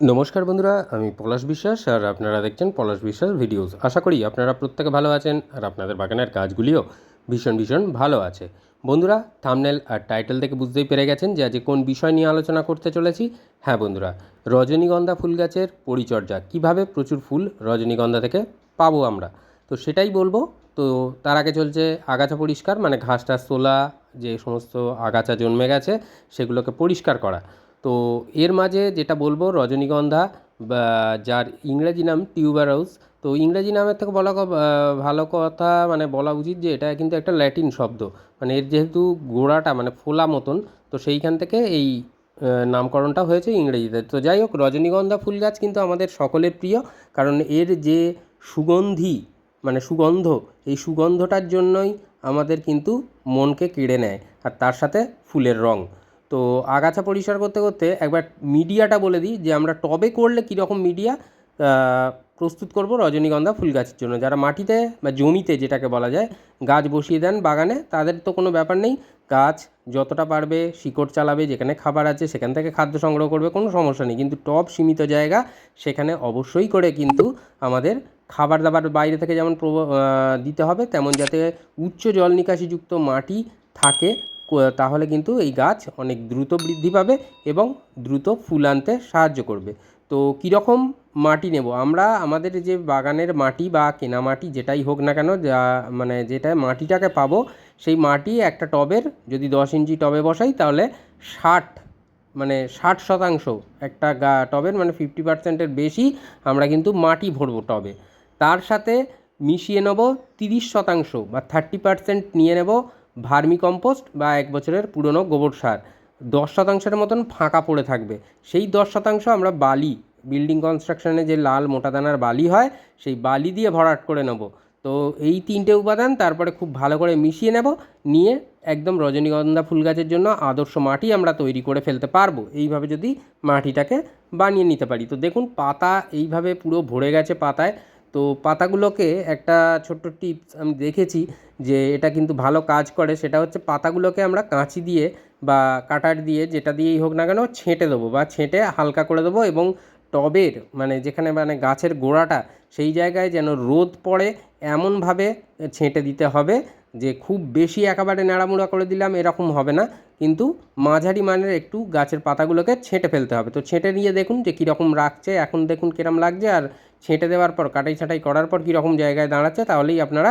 নমস্কার বন্ধুরা, আমি পলাশ বিশ্বাস আর আপনারা দেখছেন পলাশ বিশ্বাস ভিডিওস। আশা করি আপনারা প্রত্যেকে ভালো আছেন আর আপনাদের বাগানের গাছগুলিও ভীষণ ভীষণ ভালো আছে। বন্ধুরা থামনেল আর টাইটেল থেকে বুঝতেই পেরে গেছেন যে আজকে কোন বিষয় নিয়ে আলোচনা করতে চলেছি। হ্যাঁ বন্ধুরা, রজনীগন্ধা ফুল গাছের পরিচর্যা। কীভাবে প্রচুর ফুল রজনীগন্ধা থেকে পাবো আমরা? তো সেটাই বলব। তো তার আগে চলছে আগাছা পরিষ্কার মানে ঘাস টাস তোলা যে সমস্ত আগাছা জন্মে গেছে, সেগুলোকে পরিষ্কার করা। তো এর মাঝে যেটা বলব, রজনীগন্ধা যার ইংরেজি নাম টিউবারোস, তো ইংরেজি নামের থেকে বলা ভালো কথা মানে বলা উচিত যে এটা কিন্তু একটা ল্যাটিন শব্দ। মানে এর যেহেতু গোড়াটা মানে ফোলা মতন, তো সেইখান থেকে এই নামকরণটা হয়েছে ইংরেজিতে। তো যাই হোক, রজনীগন্ধা ফুল গাছ কিন্তু আমাদের সকলের প্রিয়, কারণ এর যে সুগন্ধি মানে সুগন্ধ, এই সুগন্ধটার জন্যই আমাদের কিন্তু মনকে কেড়ে নেয়, আর তার সাথে ফুলের রং। তো আগাছা পরিষ্কার করতে করতে একবার মিডিয়াটা বলে দিই যে আমরা টবে করলে কীরকম মিডিয়া প্রস্তুত করব রজনীগন্ধা ফুল গাছের জন্য। যারা মাটিতে বা জমিতে যেটাকে বলা যায় গাছ বসিয়ে দেন বাগানে, তাদের তো কোনো ব্যাপার নেই। গাছ যতটা পারবে শিকড় চালাবে, যেখানে খাবার আছে সেখান থেকে খাদ্য সংগ্রহ করবে, কোনো সমস্যা নেই। কিন্তু টব সীমিত জায়গা, সেখানে অবশ্যই করে কিন্তু আমাদের খাবার দাবার বাইরে থেকে যেমন দিতে হবে, তেমন যাতে উচ্চ জল নিকাশিযুক্ত মাটি থাকে তাহলে কিন্তু এই গাছ অনেক দ্রুত বৃদ্ধি পাবে এবং দ্রুত ফুল আনতে সাহায্য করবে। তো কীরকম মাটি নেব? আমরা আমাদের যে বাগানের মাটি বা কেনা মাটি যেটাই হোক না কেন, যা মানে যেটা মাটিটাকে পাবো, সেই মাটি একটা টবের যদি দশ ইঞ্চি টবে বসাই, তাহলে ষাট মানে ষাট শতাংশ একটা গা, টবের মানে ফিফটি পার্সেন্টের বেশি আমরা কিন্তু মাটি ভরবো টবে। তার সাথে মিশিয়ে নেব তিরিশ শতাংশ বা থার্টি পার্সেন্ট নিয়ে নেব ভার্মি কম্পোস্ট বা এক বছরের পুরনো গোবর সার। দশ শতাংশের মতন ফাঁকা পড়ে থাকবে। সেই দশ শতাংশ আমরা বালি, বিল্ডিং কনস্ট্রাকশনে যে লাল মোটা দানার বালি হয়, সেই বালি দিয়ে ভরাট করে নেব। তো এই তিনটে উপাদান তারপরে খুব ভালো করে মিশিয়ে নেব। নিয়ে একদম রজনীগন্ধা ফুল গাছের জন্য আদর্শ মাটি আমরা তৈরি করে ফেলতে পারব। এইভাবে যদি মাটিটাকে বানিয়ে নিতে পারি। তো দেখুন, পাতা এইভাবে পুরো ভরে গেছে পাতায়। তো পাতাগুলোকে একটা ছোট্ট টিপস আমি দেখেছি যে এটা কিন্তু ভালো কাজ করে। সেটা হচ্ছে পাতাগুলোকে আমরা কাঁচি দিয়ে বা কাটার দিয়ে যেটা দিয়েই হোক না কেন ছেঁটে দেবো বা ছেঁটে হালকা করে দেবো এবং টবের মানে যেখানে মানে গাছের গোড়াটা সেই জায়গায় যেন রোদ পড়ে এমনভাবে ছেঁটে দিতে হবে যে খুব বেশি একেবারে নাড়ামুড়া করে দিলাম এরকম হবে না। কিন্তু মাঝারি মানের একটু গাছের পাতাগুলোকে ছেঁটে ফেলতে হবে। তো ছেঁটে নিয়ে দেখুন যে কীরকম রাখছে, এখন দেখুন কিরম লাগছে আর ছেঁটে দেওয়ার পর, কাটাই ছাঁটাই করার পর কীরকম জায়গায় দাঁড়াচ্ছে তাহলেই আপনারা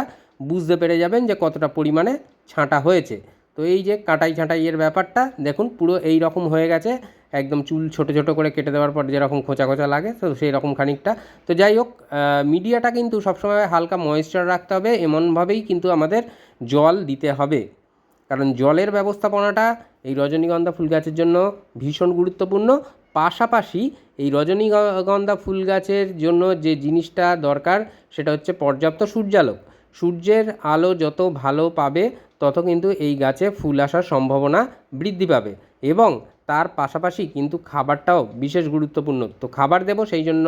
বুঝতে পেরে যাবেন যে কতটা পরিমাণে ছাঁটা হয়েছে। তো এই যে কাটাই ছাঁটাই এর ব্যাপারটা, দেখুন পুরো এই রকম হয়ে গেছে। একদম চুল ছোট ছোট করে কেটে দেওয়ার পর যেরকম খোঁচা খোঁচা লাগে, তো সেই রকম খানিকটা। তো যাই হোক মিডিয়াটা কিন্তু সবসময় হালকা ময়েশ্চার রাখতে হবে, এমনভাবেই কিন্তু আমাদের জল দিতে হবে। কারণ জলের ব্যবস্থাপনাটা এই রজনীগন্ধা ফুল গাছের জন্য ভীষণ গুরুত্বপূর্ণ। পাশাপাশি এই রজনীগন্ধা ফুল গাছের জন্য যে জিনিসটা দরকার সেটা হচ্ছে পর্যাপ্ত সূর্যালোক। সূর্যের আলো যত ভালো পাবে, তত কিন্তু এই গাছে ফুল আসার সম্ভাবনা বৃদ্ধি পাবে এবং তার পাশাপাশি কিন্তু খাবারটাও বিশেষ গুরুত্বপূর্ণ। তো খাবার দেবো, সেই জন্য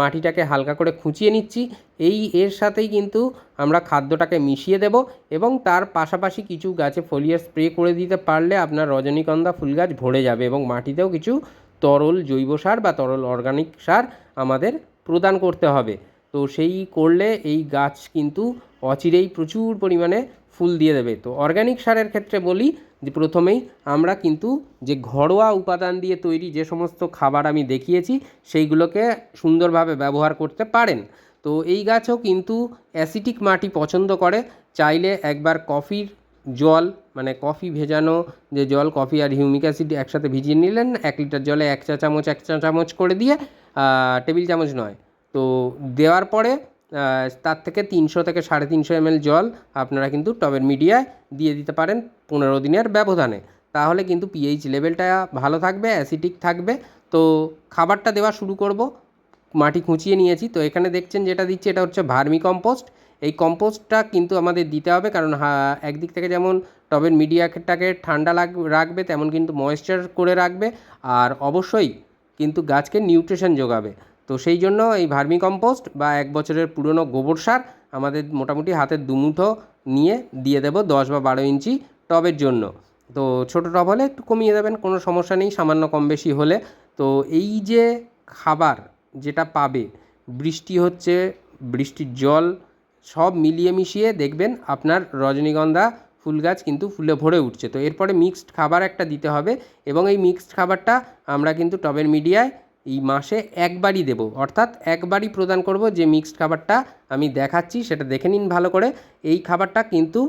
মাটিটাকে হালকা করে খুঁচিয়ে নিচ্ছি। এই এর সাথেই কিন্তু আমরা খাদ্যটাকে মিশিয়ে দেব এবং তার পাশাপাশি কিছু গাছে ফলিয়ার স্প্রে করে দিতে পারলে আপনার রজনীগন্ধা ফুল গাছ ভরে যাবে এবং মাটিতেও কিছু তরল জৈব সার বা তরল অর্গানিক সার আমাদের প্রদান করতে হবে। তো সেই করলে এই গাছ কিন্তু অচিরেই প্রচুর পরিমাণে ফুল দিয়ে দেবে। তো অর্গানিক সারের ক্ষেত্রে বলি, যে প্রথমেই আমরা কিন্তু যে ঘরোয়া উপাদান দিয়ে তৈরি যে সমস্ত খাবার আমি দেখিয়েছি, সেইগুলোকে সুন্দরভাবে ব্যবহার করতে পারেন। তো এই গাছও কিন্তু অ্যাসিটিক মাটি পছন্দ করে, চাইলে একবার কফির জল মানে কফি ভেজানো যে জল, কফি আর হিউমিক অ্যাসিড একসাথে ভিজিয়ে নিলেন, এক লিটার জলে এক চা চামচ, এক চা চামচ করে দিয়ে টেবিল চামচ নয়। তো দেওয়ার পরে তার থেকে তিনশো থেকে সাড়ে তিনশো এমএল জল আপনারা কিন্তু টবের মিডিয়ায় দিয়ে দিতে পারেন পনেরো দিনের ব্যবধানে। তাহলে কিন্তু পিএইচ লেভেলটা ভালো থাকবে অ্যাসিডিক থাকবে। তো খাবারটা দেওয়া শুরু করব, মাটি খুঁচিয়ে নিয়েছি। তো এখানে দেখছেন যেটা দিচ্ছি, এটা হচ্ছে ভার্মি কম্পোস্ট। এই কম্পোস্টটা কিন্তু আমাদের দিতে হবে, কারণ একদিক থেকে যেমন টবের মিডিয়াটাকে ঠান্ডা লাগ, রাখবে, তেমন কিন্তু ময়েশ্চার করে রাখবে, আর অবশ্যই কিন্তু গাছকে নিউট্রিশন যোগাবে। তো সেই জন্য এই ভার্মি কম্পোস্ট বা এক বছরের পুরনো গোবর সার আমাদের মোটামুটি হাতের দুমুঠো নিয়ে দিয়ে দেবো দশ বা বারো ইঞ্চি টবের জন্য। তো ছোটো টব হলে একটু কমিয়ে দেবেন, কোনো সমস্যা নেই, সামান্য কম বেশি হলে। তো এই যে খাবার যেটা পাবে, বৃষ্টি হচ্ছে, বৃষ্টির জল সব মিলিয়ে মিশিয়ে দেখবেন আপনার রজনীগন্ধা ফুল গাছ কিন্তু ফুলে ভরে উঠছে। তো এরপরে মিক্সড খাবার একটা দিতে হবে এবং এই মিক্সড খাবারটা আমরা কিন্তু টবের মিডিয়ায় এই মাসে একবারই দেবো। অর্থাৎ একবারই প্রদান করব যে মিক্সড খাবারটা আমি দেখাচ্ছি, সেটা দেখে নিন ভালো করে। এই খাবারটা কিন্তু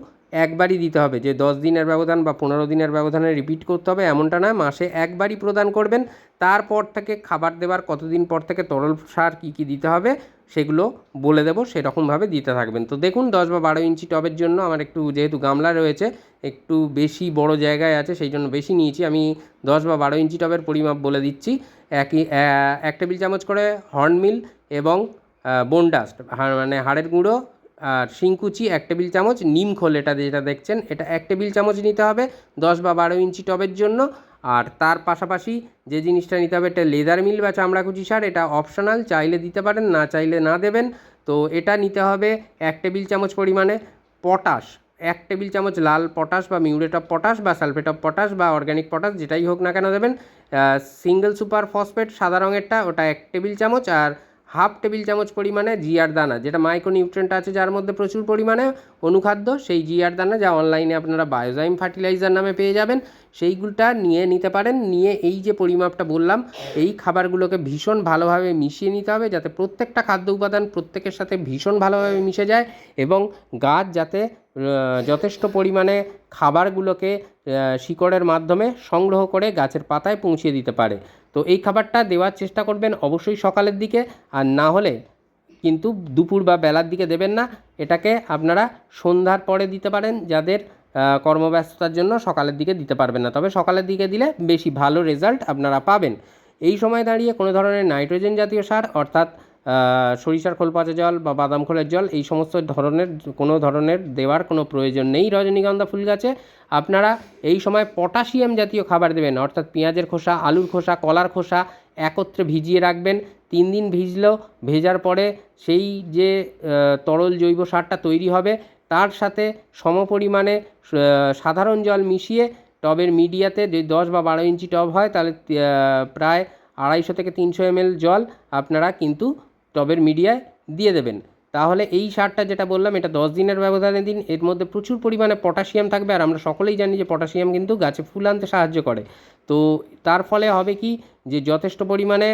একবারই দিতে হবে। যে দশ দিনের ব্যবধান বা পনেরো দিনের ব্যবধানে রিপিট করতে হবে এমনটা নয়, মাসে একবারই প্রদান করবেন। তারপর থেকে খাবার দেওয়ার কতদিন পর থেকে তরল সার কী কী দিতে হবে সেগুলো বলে দেবো, সেরকমভাবে দিতে থাকবেন। তো দেখুন, দশ বা বারো ইঞ্চি টবের জন্য আমার একটু যেহেতু গামলা রয়েছে, একটু বেশি বড় জায়গায় আছে, সেই জন্য বেশি নিয়েছি। আমি দশ বা বারো ইঞ্চি টবের পরিমাপ বলে দিচ্ছি। একই এক টেবিল চামচ করে হর্নমিল এবং বোনডাস্ট মানে হাড়ের গুঁড়ো আর শিংকুচি এক টেবিল চামচ, নিম খোল এটা যেটা দেখছেন, এটা এক টেবিল চামচ নিতে হবে। দশ বা বারো ইঞ্চি টবের জন্য আর তার পাশাপাশি যে জিনিসটা নিতে হবে, এটা লেদার মিল বা চামড়াকুচি সার, এটা অপশনাল চাইলে দিতে পারেন, না চাইলে না দেবেন। তো এটা নিতে হবে এক টেবিল চামচ পরিমাণে পটাশ, এক টেবিল চামচ লাল পটাশ বা মিউরেট অফ পটাশ বা সালফেট অফ পটাশ বা অর্গ্যানিক পটাশ, যেটাই হোক না কেন দেবেন। সিঙ্গেল সুপার ফসফেট সাদা রঙেরটা, ওটা এক টেবিল চামচ আর হাফ টেবিল চামচ পরিমাণে জিআর দানা, যেটা মাইক্রোনিউট্রেন্ট আছে যার মধ্যে প্রচুর পরিমাণে অনুখাদ্য, সেই জিআর দানা যা অনলাইনে আপনারা বায়োজাইম ফার্টিলাইজার নামে পেয়ে যাবেন। সেইগুলোটা নিয়ে নিতে পারেন, নিয়ে এই যে পরিমাপটা বললাম, এই খাবারগুলোকে ভীষণ ভালোভাবে মিশিয়ে নিতে হবে যাতে প্রত্যেকটা খাদ্য উপাদান প্রত্যেকের সাথে ভীষণ ভালোভাবে মিশে যায় এবং গাছ যাতে যথেষ্ট পরিমাণে খাবারগুলোকে শিকড়ের মাধ্যমে সংগ্রহ করে গাছের পাতায় পৌঁছিয়ে দিতে পারে। তো এই খাবারটা দেওয়ার চেষ্টা করবেন অবশ্যই সকালের দিকে, আর না হলে কিন্তু দুপুর বা বেলার দিকে দেবেন না। এটাকে আপনারা সন্ধ্যার পরে দিতে পারেন, যাদের কর্মব্যস্ততার জন্য সকালের দিকে দিতে পারবেন না। তবে সকালের দিকে দিলে বেশি ভালো রেজাল্ট আপনারা পাবেন। এই সময় দাঁড়িয়ে কোনো ধরনের নাইট্রোজেন জাতীয় সার, অর্থাৎ সরিষার খোল পচা জল বা বাদাম খোলের জল, এই সমস্ত ধরনের, কোনো ধরনের দেওয়ার কোনো প্রয়োজন নেই রজনীগন্ধা ফুল গাছে। আপনারা এই সময় পটাশিয়াম জাতীয় খাবার দেবেন, অর্থাৎ পেঁয়াজের খোসা, আলুর খোসা, কলার খোসা একত্রে ভিজিয়ে রাখবেন। তিন দিন ভিজলেও ভেজার পরে সেই যে তরল জৈব সারটা তৈরি হবে, তার সাথে সমপরিমাণে সাধারণ জল মিশিয়ে টবের মিডিয়াতে যদি দশ বা বারো ইঞ্চি টব হয়, তাহলে প্রায় আড়াইশো থেকে তিনশো এমএল জল আপনারা কিন্তু টবের মিডিয়ায় দিয়ে দেবেন। তাহলে এই সারটা যেটা বললাম, এটা দশ দিনের ব্যবধানে দিন, এর মধ্যে প্রচুর পরিমাণে পটাশিয়াম থাকবে, আর আমরা সকলেই জানি যে পটাশিয়াম কিন্তু গাছে ফুল আনতে সাহায্য করে। তো তার ফলে হবে কি যে যথেষ্ট পরিমাণে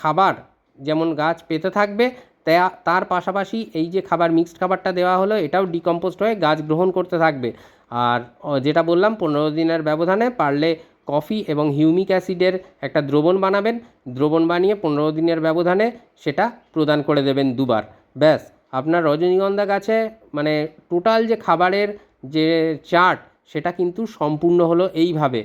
খাবার যেমন গাছ পেতে থাকবে তার পাশাপাশি এই যে খাবার মিক্সড খাবারটা দেওয়া হলো, এটাও ডিকম্পোস্ট হয়ে গাছ গ্রহণ করতে থাকবে। আর যেটা বললাম, পনেরো দিনের ব্যবধানে পারলে কফি এবং হিউমিক অ্যাসিডের একটা দ্রবণ বানাবেন। দ্রবণ বানিয়ে পনেরো দিনের ব্যবধানে সেটা প্রদান করে দেবেন দুবার। ব্যাস, আপনার রজনীগন্ধা গাছে মানে টোটাল যে খাবারের যে চার্ট সেটা কিন্তু সম্পূর্ণ হলো এইভাবে।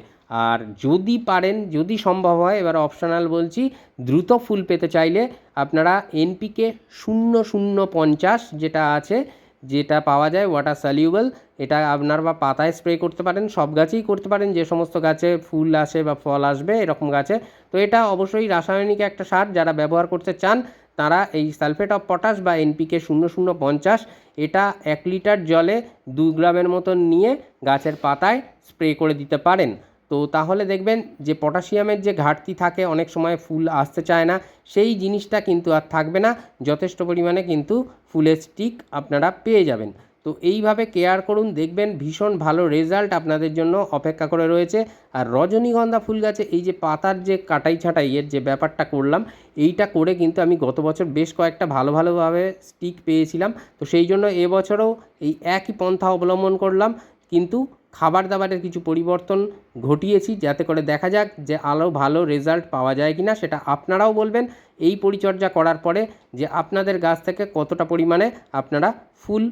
আর যদি পারেন, যদি সম্ভব হয়, এবার অপশনাল বলছি, দ্রুত ফুল পেতে চাইলে আপনারা এনপিকে শূন্য শূন্য পঞ্চাশ যেটা আছে যেটা পাওয়া যায় ওয়াটার সলিউবল এটা আপনার বা পাতায় স্প্রে করতে পারেন, সব গাছেই করতে পারেন, যে সমস্ত গাছে ফুল আসে বা ফল আসবে এরকম গাছে। তো এটা অবশ্যই রাসায়নিক একটা সার, যারা ব্যবহার করতে চান, তারা এই সালফেট অফ পটাশ বা এনপিকে শূন্য শূন্য পঞ্চাশ, এটা এক লিটার জলে দু গ্রামের মতন নিয়ে গাছের পাতায় স্প্রে করে দিতে পারেন। তো তাহলে দেখবেন যে পটাশিয়ামের যে ঘাটতি থাকে, অনেক সময় ফুল আসতে চায় না, সেই জিনিসটা কিন্তু আর থাকবে না। যথেষ্ট পরিমাণে কিন্তু ফুলের স্টিক আপনারা পেয়ে যাবেন। তো এইভাবে কেয়ার করুন, দেখবেন ভীষণ ভালো রেজাল্ট আপনাদের জন্য অপেক্ষা করে রয়েছে। আর রজনীগন্ধা ফুল গাছে এই যে পাতার যে কাটাই ছাঁটাই এর যে ব্যাপারটা করলাম, এইটা করে কিন্তু আমি গত বছর বেশ কয়েকটা ভালো ভালোভাবে স্টিক পেয়েছিলাম। তো সেই জন্য এবছরও এই একই পন্থা অবলম্বন করলাম। কিন্তু খাবার দাবারের কিছু পরিবর্তন ঘটিয়েছি, যাতে করে দেখা যাক যে আরও ভালো রেজাল্ট পাওয়া যায় কি না সেটা আপনারাও বলবেন। এই পরিচর্যা করার পরে যে আপনাদের গাছ থেকে কতটা পরিমাণে আপনারা ফুল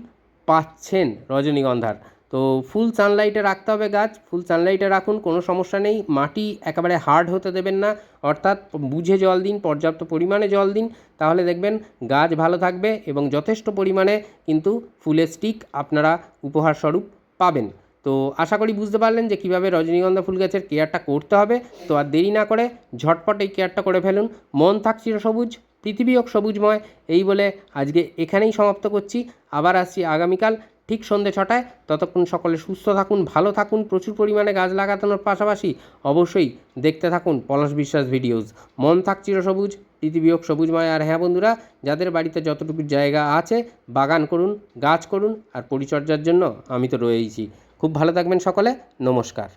পাচ্ছেন রজনীগন্ধার। তো ফুল সানলাইটে রাখতে হবে গাছ, ফুল সানলাইটে রাখুন, কোনো সমস্যা নেই। মাটি একেবারে হার্ড হতে দেবেন না, অর্থাৎ বুঝে জল দিন, পর্যাপ্ত পরিমাণে জল দিন। তাহলে দেখবেন গাছ ভালো থাকবে এবং যথেষ্ট পরিমাণে কিন্তু ফুলের স্টিক আপনারা উপহার স্বরূপ পাবেন। তো আশা করি বুঝতে পারলেন যে কীভাবে রজনীগন্ধা ফুল গাছের কেয়ারটা করতে হবে। তো আর দেরি না করে ঝটপট এই কেয়ারটা করে ফেলুন। মন থাক সবুজ, পৃথিবী হোক সবুজময়। এই বলে আজকে এখানেই সমাপ্ত করছি। আবার আসছি আগামীকাল ঠিক সন্ধে ছটায়। ততক্ষণ সকলে সুস্থ থাকুন, ভালো থাকুন, প্রচুর পরিমাণে গাছ লাগানোর পাশাপাশি অবশ্যই দেখতে থাকুন পলাশ বিশ্বাস ভিডিওস। মন থাক চিরসবুজ পৃথিবী হোক সবুজময়। আর হ্যাঁ বন্ধুরা, যাদের বাড়িতে যতটুকু জায়গা আছে, বাগান করুন, গাছ করুন, আর পরিচর্যার জন্য আমি তো রয়েইছি। খুব ভালো থাকবেন সকলে নমস্কার।